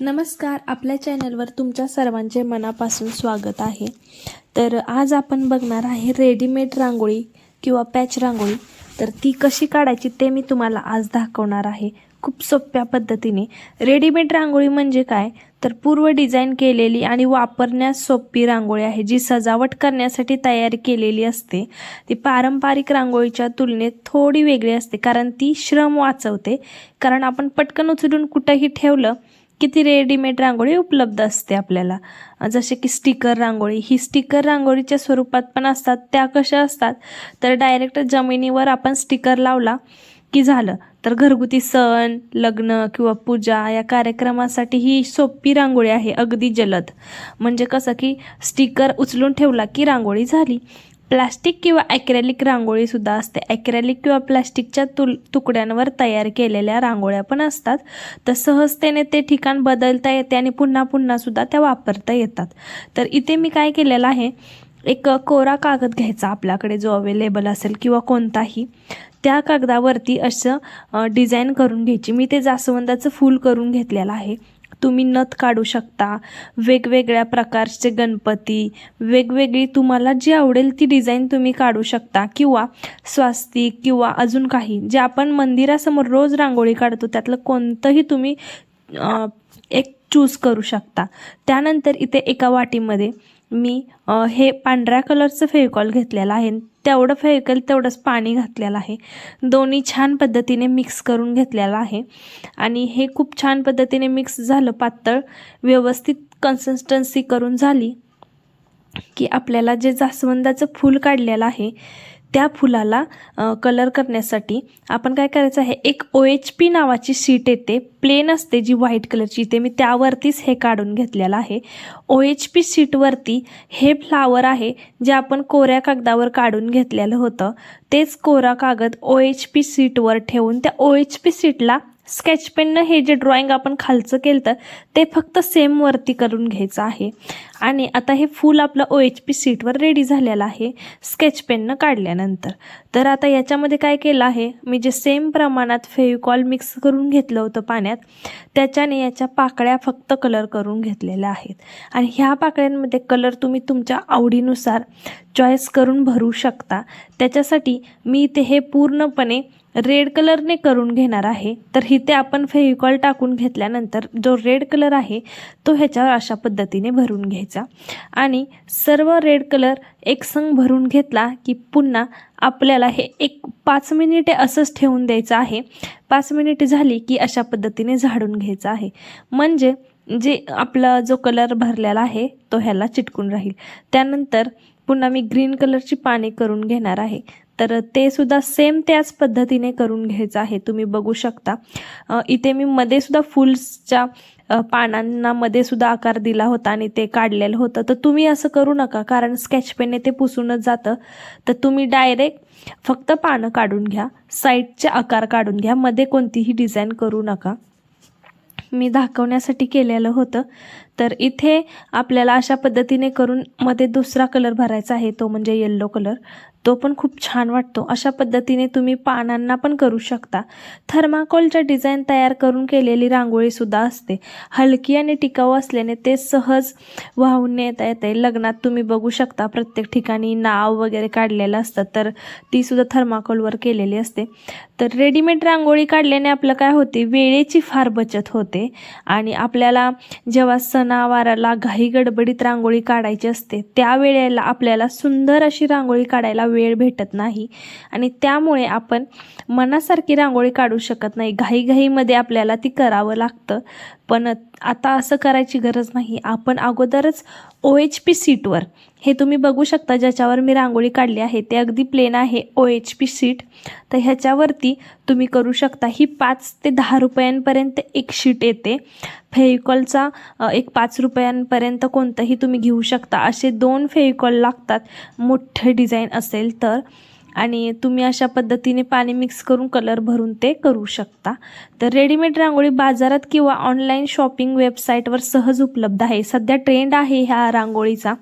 नमस्कार आपल्या चॅनलवर तुमच्या सर्वांचे मनापासून स्वागत आहे. तर आज आपण बघणार आहे रेडीमेड रांगोळी किंवा पॅच रांगोळी. तर ती कशी काढायची ते मी तुम्हाला आज दाखवणार आहे. खूप सोप्या पद्धतीने. रेडीमेड रांगोळी म्हणजे काय? तर पूर्व डिझाईन केलेली आणि वापरण्यास सोपी रांगोळी आहे जी सजावट करण्यासाठी तयार केलेली असते. ती पारंपरिक रांगोळीच्या तुलनेत थोडी वेगळी असते कारण ती श्रम वाचवते. कारण आपण पटकन उचलून कुठंही ठेवलं किती रेडीमेड रांगोळी उपलब्ध असते आपल्याला? जसे की स्टिकर रांगोळी. ही स्टिकर रांगोळीच्या स्वरूपात पण असतात. त्या कशा असतात? तर डायरेक्ट जमिनीवर आपण स्टिकर लावला की झालं. तर घरगुती सण लग्न किंवा पूजा या कार्यक्रमासाठी ही सोपी रांगोळी आहे. अगदी जलद. म्हणजे कसं की स्टिकर उचलून ठेवला की रांगोळी झाली. प्लास्टिक किंवा ॲक्रेलिक रांगोळीसुद्धा असते. ॲक्रेलिक किंवा प्लास्टिकच्या तुल तुकड्यांवर तयार केलेल्या रांगोळ्या पण असतात. तर सहजतेने ते ठिकाण बदलता येते आणि पुन्हा पुन्हासुद्धा त्या वापरता येतात. तर इथे मी काय केलेलं आहे एक कोरा कागद घ्यायचा आपल्याकडे जो अवेलेबल असेल किंवा कोणताही त्या कागदावरती असं डिझाईन करून घ्यायची. मी ते जास्वंदाचं फूल करून घेतलेलं आहे. तुम्ही नथ काढू शकता. वेगवेगळ्या प्रकारचे गणपती वेगवेगळी तुम्हाला जी आवडेल ती डिझाईन तुम्ही काढू शकता. किंवा स्वास्तिक किंवा अजून काही जे आपण मंदिरासमोर रोज रांगोळी काढतो त्यातलं कोणतंही तुम्ही एक चूज करू शकता. त्यानंतर इथे एका वाटीमध्ये मी हे पांढऱ्या कलरचं फेविकॉल घेतलेलं आहे. तेवढं फेविकॉल तेवढंच पाणी घातलेलं आहे. दोन्ही छान पद्धतीने मिक्स करून घेतलेलं आहे. आणि हे खूप छान पद्धतीने मिक्स झालं पातळ व्यवस्थित कन्सिस्टन्सी करून झाली की आपल्याला जे जास्वंदाचं फूल काढलेलं आहे त्या फुलाला कलर करण्यासाठी आपण काय करायचं आहे? एक ओ एच पी नावाची शीट येते. प्लेन असते जी व्हाईट कलरची ते मी त्यावरतीच हे काढून घेतलेलं आहे. ओ एच पी शीटवरती हे फ्लावर आहे जे आपण कोऱ्या कागदावर काढून घेतलेलं होतं. तेच कोरा कागद ओ एच पी शीटवर ठेवून त्या ओ एच पी शीटला स्केच पेननं हे जे ड्रॉइंग आपण खालचं केलं तर ते फक्त सेम वरती करून घ्यायचं आहे. आणि आता हे फूल आपलं ओ एच पी सीटवर रेडी झालेलं आहे स्केच पेननं काढल्यानंतर. तर आता याच्यामध्ये काय केलं आहे मी जे सेम प्रमाणात फेविकॉल मिक्स करून घेतलं होतं पाण्यात त्याच्याने याच्या पाकळ्या फक्त कलर करून घेतलेल्या आहेत. आणि ह्या पाकळ्यांमध्ये कलर तुम्ही तुमच्या आवडीनुसार चॉईस करून भरू शकता. त्याच्यासाठी मी इथे हे पूर्णपणे रेड कलरने करून घेणार आहे. तर इथे आपण फेविकॉल टाकून घेतल्यानंतर जो रेड कलर आहे तो ह्याच्यावर अशा पद्धतीने भरून घ्यायचा. आणि सर्व रेड कलर एकसंग भरून घेतला की पुन्हा आपल्याला हे एक पाच मिनिटे असंच ठेवून द्यायचं आहे. पाच मिनिटे झाली की अशा पद्धतीने झाडून घ्यायचं आहे. म्हणजे जे आपला जो कलर भरलेला आहे तो ह्याला चिटकून राहील. त्यानंतर पुन्हा मी ग्रीन कलरची पाने करून घेणार आहे. तर ते सुद्धा सेम त्याच पद्धतीने करून घ्यायचं आहे. तुम्ही बघू शकता. इथे मी मध्ये सुद्धा फुल्सच्या पानांना मध्ये सुद्धा आकार दिला होता आणि ते काढलेलं होतं. तर तुम्ही असं करू नका कारण स्केच पेनने ते पुसूनच जातं. तर तुम्ही डायरेक्ट फक्त पानं काढून घ्या साईडचे आकार काढून घ्या मध्ये कोणतीही डिझाईन करू नका. मी दाखवण्यासाठी केलेलं होतं. तर इथे आपल्याला अशा पद्धतीने करून मध्ये दुसरा कलर भरायचा आहे तो म्हणजे येल्लो कलर तो पण खूप छान वाटतो. अशा पद्धतीने तुम्ही पानांना पण करू शकता. थर्माकोलच्या डिझाईन तयार करून केलेली रांगोळीसुद्धा असते. हलकी आणि टिकाऊ असल्याने ते सहज वाहून नेता येते लग्नात तुम्ही बघू शकता प्रत्येक ठिकाणी नाव वगैरे काढलेलं असतं तर तीसुद्धा थर्माकोलवर केलेली असते. तर रेडीमेड रांगोळी काढल्याने आपलं काय होते? वेळेची फार बचत होते. आणि आपल्याला जेव्हा सण सणावाराला घाई गडबडीत रांगोळी काढायची असते. त्यावेळेला आपल्याला सुंदर अशी रांगोळी काढायला वेळ भेटत नाही. आणि त्यामुळे आपण मनासारखी रांगोळी काढू शकत नाही. घाईघाईमध्ये आपल्याला ती करावं लागतं. पण आता असं करायची गरज नाही. आपण अगोदरच ओ एच पी सीटवर हे तुम्ही बघू शकता ज्याच्यावर मी रांगोळी काढली आहे ते अगदी प्लेन आहे ओ एच पी सीट. तर ह्याच्यावरती तुम्ही करू शकता. ही पाच ते दहा रुपयांपर्यंत एक शीट येते. फेविकॉलचा एक पाच रुपयांपर्यंत कोणतंही तुम्ही घेऊ शकता. असे दोन फेविकॉल लागतात. मोठे डिझाईन असेल तर. आणि तुम्ही अशा पद्धतीने पाणी मिक्स करून कलर भरून ते करू शकता. तर रेडीमेड रांगोळी बाजारात किंवा ऑनलाईन शॉपिंग वेबसाईटवर सहज उपलब्ध आहे. सध्या ट्रेंड आहे ह्या रांगोळीचा.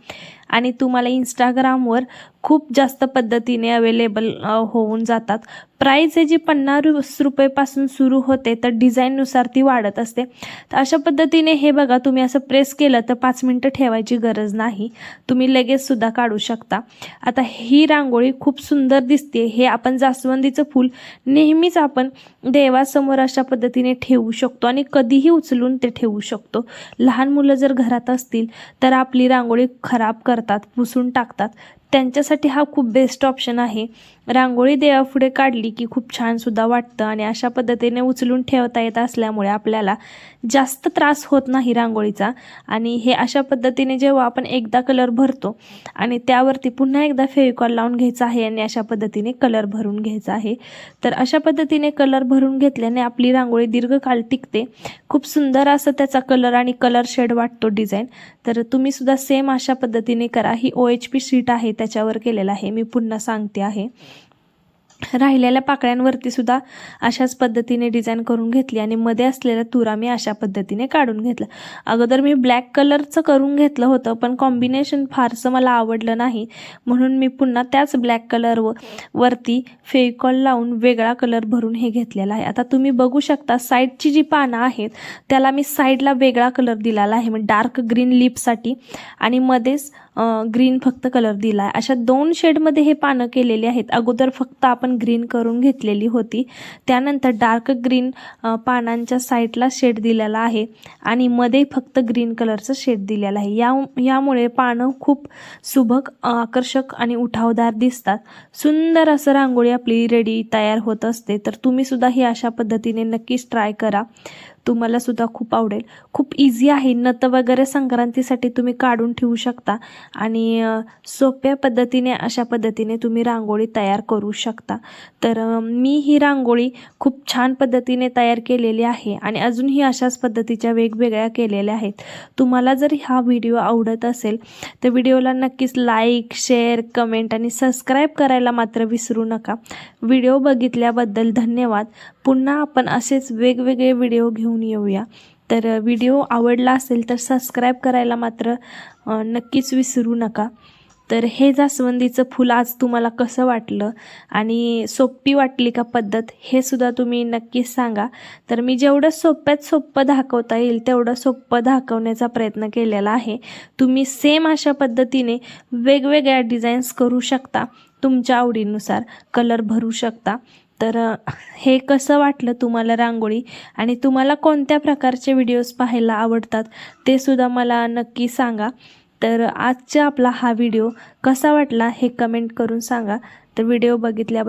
आणि तुम्हाला इंस्टाग्रामवर खूप जास्त पद्धतीने अवेलेबल होऊन जातात. प्राईज हे जी पन्नास रुपयेपासून सुरू होते तर डिझाईननुसार ती वाढत असते. तर अशा पद्धतीने हे बघा तुम्ही असं प्रेस केलं तर पाच मिनटं ठेवायची गरज नाही. तुम्ही लगेचसुद्धा काढू शकता. आता ही रांगोळी खूप सुंदर दिसते. हे आपण जास्वंदीचं फूल नेहमीच आपण देवासमोर अशा पद्धतीने ठेवू शकतो आणि कधीही उचलून ते ठेवू शकतो. लहान मुलं जर घरात असतील तर आपली रांगोळी खराब करतात पुसून टाकतात. त्यांच्यासाठी हा खूप बेस्ट ऑप्शन आहे. रांगोळी देवापुढे काढली की खूप छानसुद्धा वाटतं आणि अशा पद्धतीने उचलून ठेवता येत असल्यामुळे आपल्याला जास्त त्रास होत नाही रांगोळीचा. आणि हे अशा पद्धतीने जेव्हा आपण एकदा कलर भरतो आणि त्यावरती पुन्हा एकदा फेविकॉल लावून घ्यायचा आहे आणि अशा पद्धतीने कलर भरून घ्यायचा आहे तर अशा पद्धतीने कलर भरून घेतल्याने आपली रांगोळी दीर्घकाळ टिकते. खूप सुंदर असं त्याचा कलर आणि कलर शेड वाटतो डिझाईन. तर तुम्ही सुद्धा सेम अशा पद्धतीने करा. ही ओ एच पी शीट आहे त्याच्यावर केलेलं आहे. मी पुन्हा सांगते आहे. राहिलेल्या पाकळ्यांवरती सुद्धा अशाच पद्धतीने डिझाईन करून घेतली आणि मध्ये असलेला तुरा मी अशा पद्धतीने काढून घेतला. अगोदर मी ब्लॅक कलरचं करून घेतलं होतं पण कॉम्बिनेशन फारसं मला आवडलं नाही. म्हणून मी पुन्हा त्याच ब्लॅक कलर वरती फेविकॉल लावून वेगळा कलर भरून हे घेतलेला आहे. आता तुम्ही बघू शकता साईडची जी पानं आहेत त्याला मी साईडला वेगळा कलर दिलेला आहे. म्हणजे डार्क ग्रीन लिपसाठी आणि मध्येच ग्रीन फक्त कलर दिला आहे अशा दोन शेडमध्ये हे पानं केलेली आहेत. अगोदर फक्त आपण ग्रीन करून घेतलेली होती. त्यानंतर डार्क ग्रीन पानांच्या साईडला शेड दिलेला आहे आणि मध्ये फक्त ग्रीन कलरचं शेड दिलेलं आहे. या यामुळे पानं खूप सुबक आकर्षक आणि उठावदार दिसतात. सुंदर असं रांगोळी आपली रेडी तयार होत असते. तर तुम्ही सुद्धा ही अशा पद्धतीने नक्कीच ट्राय करा. तुम्हाला सुद्धा खूप आवडेल. खूप इझी आहे. नतं वगैरे संक्रांतीसाठी तुम्ही काढून ठेवू शकता. आणि सोप्या पद्धतीने अशा पद्धतीने तुम्ही रांगोळी तयार करू शकता. तर मी ही रांगोळी खूप छान पद्धतीने तयार केलेली आहे. आणि अजूनही अशाच पद्धतीच्या वेगवेगळ्या केलेल्या आहेत. तुम्हाला जर हा व्हिडिओ आवडत असेल तर व्हिडिओला नक्कीच लाईक शेअर कमेंट आणि सबस्क्राईब करायला मात्र विसरू नका. व्हिडिओ बघितल्याबद्दल धन्यवाद. पुन्हा आपण असेच वेगवेगळे व्हिडिओ घेऊन घेऊन येऊया. तर व्हिडिओ आवडला असेल तर सबस्क्राईब करायला मात्र नक्कीच विसरू नका. तर हे जास्वंदीचं फुल आज तुम्हाला कसं वाटलं आणि सोपी वाटली का पद्धत हे सुद्धा तुम्ही नक्कीच सांगा. तर मी जेवढं सोप्यात सोपं दाखवता येईल तेवढं सोपं दाखवण्याचा प्रयत्न केलेला आहे. तुम्ही सेम अशा पद्धतीने वेगवेगळ्या डिझाईन्स करू शकता तुमच्या आवडीनुसार. कलर भरू शकता. तर हे कसं वाटलं तुम्हाला रांगोळी? आणि तुम्हाला कोणत्या प्रकारचे व्हिडिओज पाहायला आवडतात? ते सुद्धा मला नक्की सांगा. तर आजचा आपला हा व्हिडिओ कसा वाटला हे कमेंट करून सांगा. तर व्हिडिओ बघितल्याबद्दल